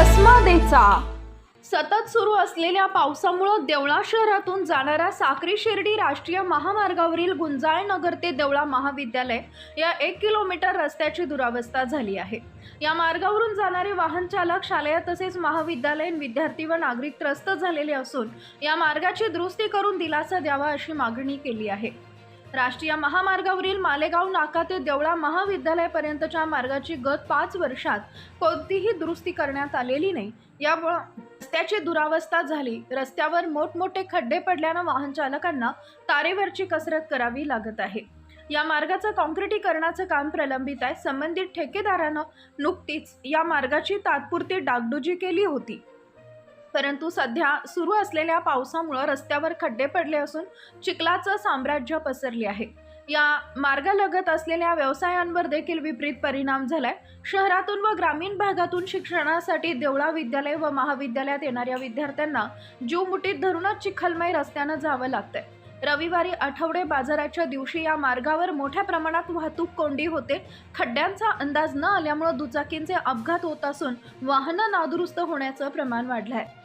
कसमादेचा सतत सुरू असलेल्या पावसामुळं देवळा शहरातून जाणाऱ्या साक्री शिर्डी राष्ट्रीय महामार्गावरील गुंजाळ नगर ते देवळा महाविद्यालय या एक किलोमीटर रस्त्याची दुरावस्था झाली आहे. या मार्गावरून जाणारे वाहन चालक शालेय तसेच महाविद्यालयीन विद्यार्थी व नागरिक त्रस्त झालेले असून या मार्गाची दुरुस्ती करून दिलासा द्यावा अशी मागणी केली आहे. राष्ट्रीय महामार्गावरील मालेगाव नाका ते देवळा महाविद्यालयापर्यंतच्या मार्गाची गत पाच वर्षात कोणतीही दुरुस्ती करण्यात आलेली नाही. यामुळं रस्त्याची दुरावस्था झाली. रस्त्यावर मोठमोठे खड्डे पडल्यानं वाहन चालकांना तारेवरची कसरत करावी लागत आहे. या मार्गाचं काँक्रिटीकरणाचं काम प्रलंबित आहे. संबंधित ठेकेदारानं नुकतीच या मार्गाची तात्पुरती डागडुजी केली होती. परंतु सध्या सुरू असलेल्या पावसामुळं रस्त्यावर खड्डे पडले असून चिखलाचं साम्राज्य पसरले आहे. या मार्गालगत असलेल्या व्यवसायांवर देखील विपरीत परिणाम झालाय. शहरातून व ग्रामीण भागातून शिक्षणासाठी देवळा विद्यालय व महाविद्यालयात येणाऱ्या विद्यार्थ्यांना जीव मुठीत धरूनच चिखलमय रस्त्यानं जावं लागतंय. रविवारी आठवडे बाजाराच्या दिवशी या मार्गावर मोठ्या प्रमाणात वाहतूक कोंडी होते. खड्ड्यांचा अंदाज न आल्यामुळं दुचाकींचे अपघात होत असून वाहनं नादुरुस्त होण्याचं प्रमाण वाढलं आहे